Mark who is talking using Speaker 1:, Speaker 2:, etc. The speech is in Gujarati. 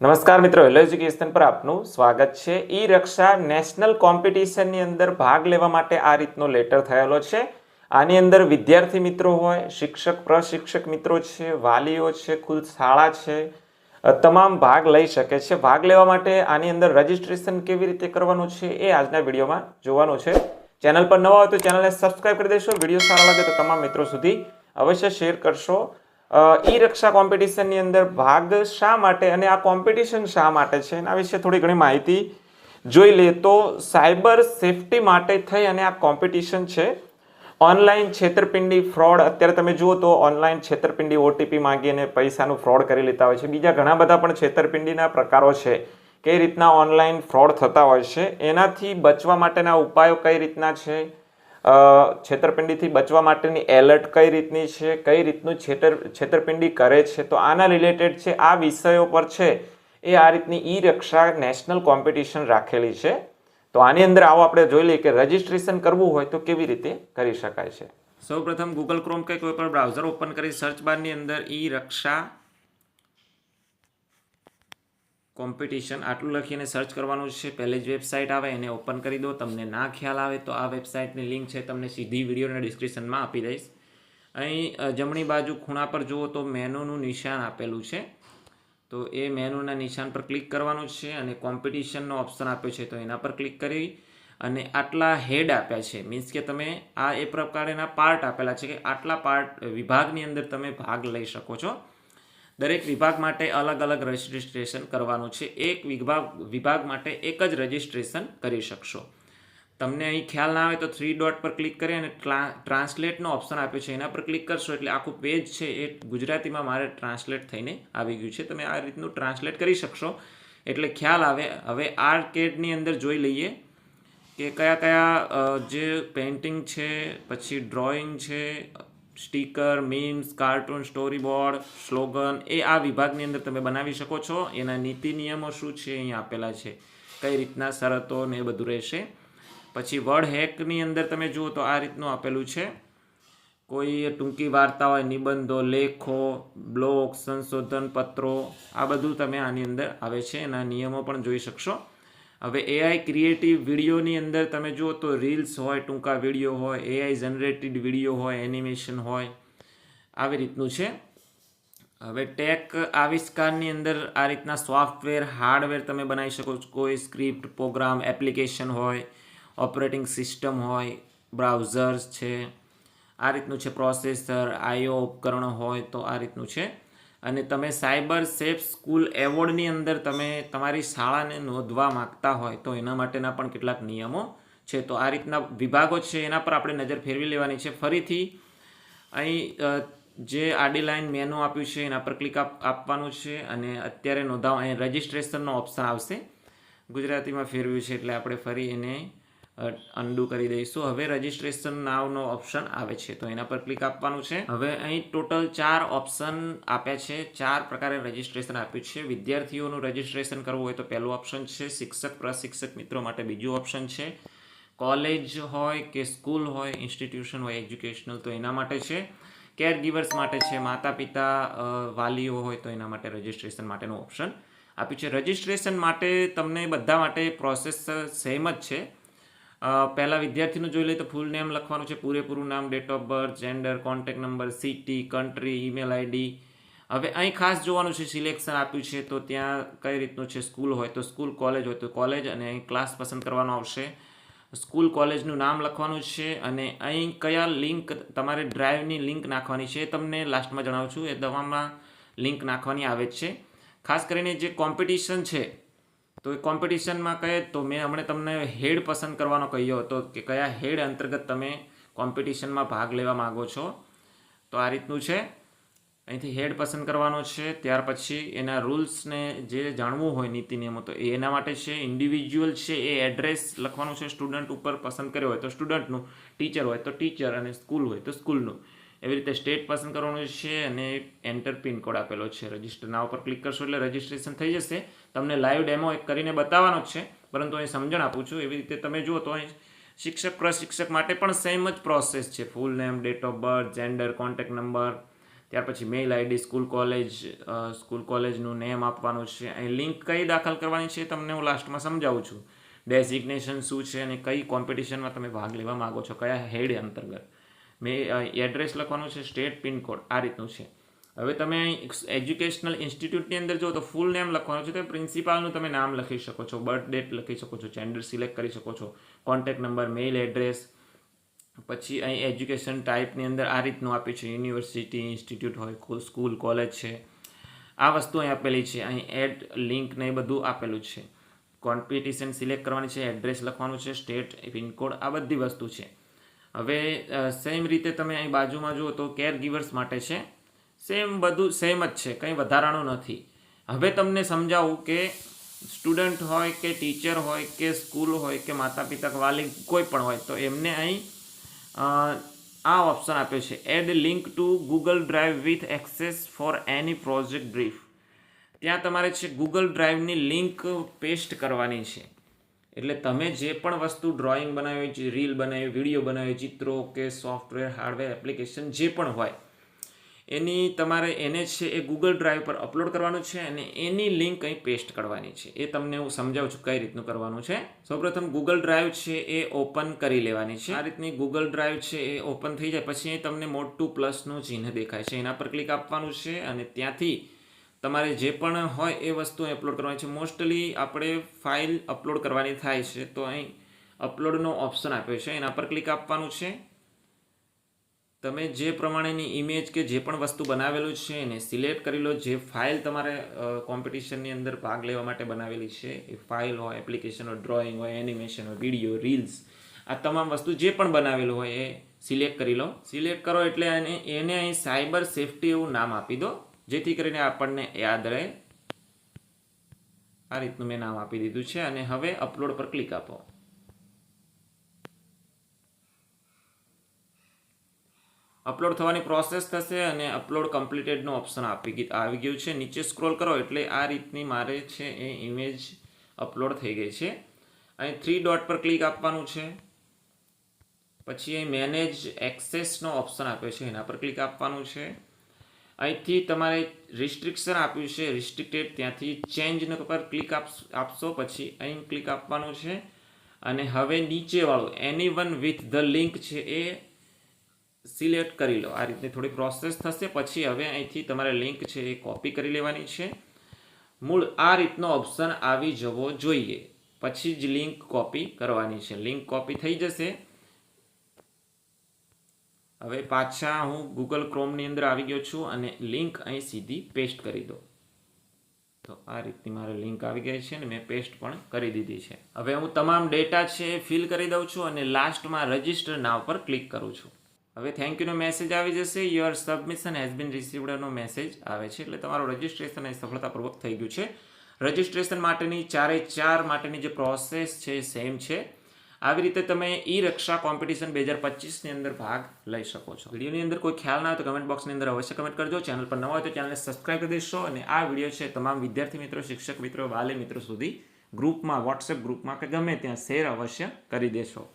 Speaker 1: નમસ્કાર મિત્રો હેલો એજ્યુકેશન પર આપનું સ્વાગત છે. ઈ રક્ષા નેશનલ કોમ્પિટિશનની અંદર ભાગ લેવા માટે આ રીતનો લેટર થયેલો છે. આની અંદર વિદ્યાર્થી મિત્રો હોય, શિક્ષક, પ્રશિક્ષક મિત્રો છે, વાલીઓ છે ખુદ શાળા છે તમામ ભાગ લઈ શકે છે. ભાગ લેવા માટે આની અંદર રજિસ્ટ્રેશન કેવી રીતે કરવાનું છે એ આજના વિડીયોમાં જોવાનું છે. ચેનલ પર નવા હોય તો ચેનલને સબસ્ક્રાઈબ કરી દેશો. વીડિયો સારા લાગે તો તમામ મિત્રો સુધી અવશ્ય શેર કરશો. ઈ રક્ષા કોમ્પિટિશનની અંદર ભાગ શા માટે અને આ કોમ્પિટિશન શા માટે છે? એના વિશે થોડી ઘણી માહિતી જોઈ લે તો સાયબર સેફટી માટે થઈ અને આ કોમ્પિટિશન છે. ઓનલાઈન છેતરપિંડી, ફ્રોડ, અત્યારે તમે જુઓ તો ઓનલાઈન છેતરપિંડી, ઓટીપી માંગીને પૈસાનું ફ્રોડ કરી લેતા હોય છે. બીજા ઘણા બધા પણ છેતરપિંડીના પ્રકારો છે. કઈ રીતના ઓનલાઈન ફ્રોડ થતા હોય છે? એનાથી બચવા માટેના ઉપાયો કઈ રીતના છે? છેતરપિંડીથી બચવા માટેની એલર્ટ કઈ રીતની છે, કઈ રીતનું છેતર, છેતરપિંડી કરે છે? તો આના રિલેટેડ છે, આ વિષયો પર છે, એ આ રીતની ઈ રક્ષા નેશનલ કોમ્પિટિશન રાખેલી છે. તો આની અંદર આવો આપણે જોઈ લઈએ કે રજિસ્ટ્રેશન કરવું હોય તો કેવી રીતે કરી શકાય છે? સૌપ્રથમ ગૂગલ ક્રોમ કે કોઈ પણ બ્રાઉઝર ઓપન કરી સર્ચ બારની અંદર ઈ રક્ષા કોમ્પિટિશન આટલું લખીને સર્ચ કરવાનું છે, પહેલી જ વેબસાઇટ આવે, એને ઓપન કરી દો, તમને ના ખ્યાલ આવે તો આ વેબસાઇટની લિંક છે, તમને સીધી વિડીયોના ડિસ્ક્રિપ્શનમાં આપી દઈશ. અહીં જમણી બાજુ ખૂણા પર જુઓ તો મેનુનું નિશાન આપેલું છે. તો એ મેનુના નિશાન પર ક્લિક કરવાનું છે અને કોમ્પિટિશનનો ઓપ્શન આપ્યો છે તો એના પર ક્લિક કરી અને આટલા હેડ આપ્યા છે. મીન્સ કે તમે આ એ પ્રકારેના પાર્ટ આપેલા છે કે આટલા પાર્ટ વિભાગની અંદર તમે ભાગ લઈ શકો છો. દરેક વિભાગ માટે અલગ અલગ રજિસ્ટ્રેશન કરવાનું છે. એક વિભાગ વિભાગ માટે એક જ રજિસ્ટ્રેશન કરી શકશો. તમને અહીં ખ્યાલ ના આવે તો થ્રી ડોટ પર ક્લિક કરી અને ટ્રાન્સલેટનો ઓપ્શન આપ્યો છે. એના પર ક્લિક કરશો એટલે આખું પેજ છે એ ગુજરાતીમાં મારે ટ્રાન્સલેટ થઈને આવી ગયું છે. તમે આ રીતનું ટ્રાન્સલેટ કરી શકશો. એટલે ખ્યાલ આવે. હવે આર કેડની અંદર જોઈ લઈએ કે કયા કયા જે પેઇન્ટિંગ છે, પછી ડ્રોઈંગ છે sticker, memes, cartoon storyboard slogan, એ આ વિભાગની અંદર તમે બનાવી શકો છો. એના નીતિ નિયમો શું છે અહીંયા આપેલા છે, કઈ રીતના શરતો ને એ બધું રહેશે. પછી વર્ડ હેકની અંદર તમે જુઓ તો આ રીતનું આપેલું છે. કોઈ ટૂંકી વાર્તા હોય, નિબંધો, લેખો, બ્લોગ, સંશોધન પત્રો, આ બધું તમે આની અંદર આવે છે. એના નિયમો પણ જોઈ શકશો. હવે એઆઈ ક્રિએટિવ વિડીયોની અંદર તમે જુઓ તો રીલ્સ હોય, ટૂંકા વીડિયો હોય એઆઈ જનરેટેડ વીડિયો હોય એનિમેશન હોય, આવી રીતનું છે. હવે ટેક આવિષ્કારની અંદર આ રીતના સોફ્ટવેર હાર્ડવેર તમે બનાવી શકો છો. કોઈ સ્ક્રિપ્ટ પ્રોગ્રામ એપ્લિકેશન હોય ઓપરેટિંગ સિસ્ટમ હોય બ્રાઉઝર્સ છે. આ રીતનું છે પ્રોસેસર આઈઓ ઉપકરણો હોય તો આ રીતનું છે. અને તમે સાયબર સેફ સ્કૂલ એવોર્ડની અંદર તમે તમારી શાળાને નોંધવા માંગતા હોય તો એના માટેના પણ કેટલાક નિયમો છે. તો આ રીતના વિભાગો છે એના પર આપણે નજર ફેરવી લેવાની છે. ફરીથી અહીં જે આડી લાઈન મેનુ આપ્યું છે એના પર ક્લિક આપ- આપવાનું છે અને અત્યારે નોંધાવ, અહીં રજિસ્ટ્રેશનનો ઓપ્શન આવશે. ગુજરાતીમાં ફેરવ્યું છે એટલે આપણે ફરી એને અન્ડુ કરી દઈશું. હવે રજિસ્ટ્રેશન નાવનો ઓપ્શન આવે છે. તો એના પર ક્લિક આપવાનું છે. હવે અહીં ટોટલ ચાર ઓપ્શન આપ્યા છે. ચાર પ્રકારે રજિસ્ટ્રેશન આપ્યું છે. વિદ્યાર્થીઓનું રજિસ્ટ્રેશન કરવું હોય તો પહેલું ઓપ્શન છે શિક્ષક, પ્રશિક્ષક મિત્રો માટે બીજું ઓપ્શન છે. કોલેજ હોય કે સ્કૂલ હોય ઇન્સ્ટિટ્યુશન હોય એજ્યુકેશનલ તો એના માટે છે. કેર ગીવર્સ માટે છે માતા પિતા વાલીઓ હોય તો એના માટે રજિસ્ટ્રેશન માટેનું ઓપ્શન આપ્યું છે. રજિસ્ટ્રેશન માટે તમને બધા માટે પ્રોસેસ સેમ જ છે. પહેલા વિદ્યાર્થીનું જોઈ લઈએ તો ફૂલ નેમ લખવાનું છે. પૂરેપૂરું નામ date of birth gender contact number city country email ID હવે અહીં ખાસ જોવાનું છે સિલેક્શન આપ્યું છે તો ત્યાં કઈ રીતનું છે સ્કૂલ હોય તો સ્કૂલ કોલેજ હોય તો કોલેજ અને અહીં ક્લાસ પસંદ કરવાનો આવશે. સ્કૂલ કોલેજનું નામ લખવાનું છે અને અહીં કયા લિંક તમારે ડ્રાઈવની લિંક નાખવાની છે એ તમને લાસ્ટમાં જણાવું છું. એ દવામાં લિંક નાખવાની આવે છે. ખાસ કરીને જે કોમ્પિટિશન છે તો એ કોમ્પિટિશનમાં કહે તો મેં હમણાં તમને હેડ પસંદ કરવાનો કહ્યો હતો કે કયા હેડ અંતર્ગત તમે કોમ્પિટિશનમાં ભાગ લેવા માગો છો. તો આ રીતનું છે. અહીંથી હેડ પસંદ કરવાનો છે. ત્યાર પછી એના રૂલ્સને જે જાણવું હોય નીતિ નિયમો તો એના માટે છે. ઇન્ડિવિજ્યુઅલ છે એ એડ્રેસ લખવાનું છે સ્ટુડન્ટ ઉપર પસંદ કર્યો હોય તો સ્ટુડન્ટનું ટીચર હોય તો ટીચર અને સ્કૂલ હોય તો સ્કૂલનું એવી રીતે સ્ટેટ પસંદ કરવાનું છે અને એન્ટર પિનકોડ આપેલો છે. રજિસ્ટર ના ઉપર ક્લિક કરશો એટલે રજિસ્ટ્રેશન થઈ જશે. તમને લાઈવ ડેમો એક કરીને બતાવવાનો જ છે. પરંતુ અહીં સમજણ આપું છું, એવી રીતે તમે જુઓ તો અહીં શિક્ષક, પ્રશિક્ષક માટે પણ સેમ જ પ્રોસેસ છે. Full name date of birth gender contact number ત્યાર પછી mail ID school college school કોલેજનું નેમ આપવાનું છે. અહીં લિંક કઈ દાખલ કરવાની છે તમને હું લાસ્ટમાં સમજાવું છું. ડેઝિગ્નેશન શું છે અને કઈ કોમ્પિટિશનમાં તમે ભાગ લેવા માગો છો? કયા હેડ અંતર્ગત? મેં એડ્રેસ લખવાનું છે સ્ટેટ પિનકોડ આ રીતનું છે. હવે તમે એજ્યુકેશનલ ઇન્સ્ટિટ્યૂટની અંદર જો તો ફૂલ નેમ લખવાનું છે તો પ્રિન્સિપાલનું તમે નામ લખી શકો છો બર્થ ડેટ લખી શકો છો જેન્ડર સિલેક્ટ કરી શકો છો કોન્ટેક્ટ નંબર મેઇલ એડ્રેસ પછી અહીં એજ્યુકેશન ટાઈપની અંદર આ રીતનું આપ્યું છે. યુનિવર્સિટી ઇન્સ્ટિટ્યૂટ હોય સ્કૂલ કોલેજ છે. આ વસ્તુ અહીં આપેલી છે. અહીં એડ લિંક ને બધું આપેલું છે. કોમ્પિટિશન સિલેક્ટ કરવાની છે એડ્રેસ લખવાનું છે સ્ટેટ પિનકોડ આ બધી વસ્તુ છે. હવે સેમ રીતે તમે અહીં બાજુમાં જુઓ તો કેર ગીવર્સ માટે છે. સેમ બધું સેમ જ છે, કંઈ વધારાનું નથી. હવે તમને સમજાવું કે સ્ટુડન્ટ હોય કે ટીચર હોય કે સ્કૂલ હોય કે માતા પિતા વાલી કોઈ પણ હોય, તો એમને અહીં આ ઓપ્શન આપ્યો છે. Add link to Google Drive with access for any project brief ત્યાં તમારે છે ગૂગલ ડ્રાઈવની લિંક પેસ્ટ કરવાની છે. એટલે તમે જે પણ વસ્તુ ડ્રોઈંગ બનાવી છે રીલ બનાવી વીડિયો બનાવી ચિત્રો કે સોફ્ટવેર હાર્ડવેર એપ્લિકેશન જે પણ હોય, એની તમારે એને છે એ ગૂગલ ડ્રાઈવ પર અપલોડ કરવાનું છે અને એની લિંક અહીં પેસ્ટ કરવાની છે. એ તમને હું સમજાવું છું કઈ રીતનું કરવાનું છે. સૌપ્રથમ ગૂગલ ડ્રાઈવ છે એ ઓપન કરી લેવાની છે. આ રીતની ગૂગલ ડ્રાઈવ છે એ ઓપન થઈ જાય. પછી તમને મોટું પ્લસનું ચિહ્ન દેખાય છે. એના પર ક્લિક આપવાનું છે અને ત્યાંથી તમારે જે પણ હોય એ વસ્તુ અપલોડ કરવાની છે. મોસ્ટલી આપણે ફાઇલ અપલોડ કરવાની થાય છે, તો અહીં અપલોડનો ઓપ્શન આપ્યો છે. એના પર ક્લિક આપવાનું છે. તમે જે પ્રમાણેની ઇમેજ કે જે પણ વસ્તુ બનાવેલું છે એને સિલેક્ટ કરી લો. જે ફાઇલ તમારે કોમ્પિટિશનની અંદર ભાગ લેવા માટે બનાવેલી છે, એ ફાઇલ હોય એપ્લિકેશન હોય ડ્રોઈંગ હોય એનિમેશન હોય વીડિયો રીલ્સ આ તમામ વસ્તુ જે પણ બનાવેલું હોય એ સિલેક્ટ કરી લો. સિલેક્ટ કરો એટલે એને એને અહીં સાયબર સેફટી એવું નામ આપી દો. જેથી કરીને આપણને યાદ રહે. આ રીતનું મેં નામ આપી દીધું છે અને હવે અપલોડ પર ક્લિક આપો. અપલોડ થવાની પ્રોસેસ થશે અને અપલોડ કમ્પ્લીટેડનું ઓપ્શન આપી આવી ગયું છે. નીચે સ્ક્રોલ કરો એટલે આ રીતની મારે છે એ ઇમેજ અપલોડ થઈ ગઈ છે. અહીં થ્રી ડોટ પર ક્લિક આપવાનું છે. પછી અહીં મેનેજ એક્સેસનો ઓપ્શન આપ્યો છે. એના પર ક્લિક આપવાનું છે. અહીંથી તમારે રિસ્ટ્રિક્શન આપ્યું છે રિસ્ટ્રિક્ટેડ ત્યાંથી ચેન્જ પર ક્લિક આપશો, પછી અહીં ક્લિક આપવાનું છે. અને હવે નીચેવાળું એની વન વિથ ધ લિંક છે એ સિલેક્ટ કરી લો. આ રીતની થોડી પ્રોસેસ થશે, પછી હવે અહીંથી તમારે લિંક છે એ કોપી કરી લેવાની છે. મૂળ, આ રીતનો ઓપ્શન આવી જવો જોઈએ. પછી જ લિંક કોપી કરવાની છે. લિંક કોપી થઈ જશે. હવે પાછા હું ગૂગલ ક્રોમની અંદર આવી ગયો છું અને લિંક અહીં સીધી પેસ્ટ કરી દો તો આ રીતની મારે લિંક આવી ગઈ છે અને મેં પેસ્ટ પણ કરી દીધી છે. હવે હું તમામ ડેટા છે એ ફિલ કરી દઉં છું અને લાસ્ટમાં રજિસ્ટર નાવ પર ક્લિક કરું છું. હવે થેન્ક યુનો મેસેજ આવી જશે. યોર સબમિશન હેઝ બીન રિસીવડનો મેસેજ આવે છે. એટલે તમારું રજિસ્ટ્રેશન અહીં સફળતાપૂર્વક થઈ ગયું છે. રજિસ્ટ્રેશન માટેની ચારે ચાર માટેની જે પ્રોસેસ છે સેમ છે. આવી રીતે તમે ઈ રક્ષા કોમ્પિટિશન બે હજાર પચીસની અંદર ભાગ લઈ શકો છો. વિડીયોની અંદર કોઈ ખ્યાલ ના હોય તો કમેન્ટ બોક્સની અંદર અવશ્ય કમેન્ટ કરજો. ચેનલ પર નવા હોય તો ચેનલને સબસ્ક્રાઈબ કરી દેશો અને આ વીડિયો છે તમામ વિદ્યાર્થી મિત્રો, શિક્ષક મિત્રો, વાલી મિત્રો સુધી ગ્રુપમાં વોટ્સએપ ગ્રુપમાં કે ગમે ત્યાં શેર અવશ્ય કરી દેશો.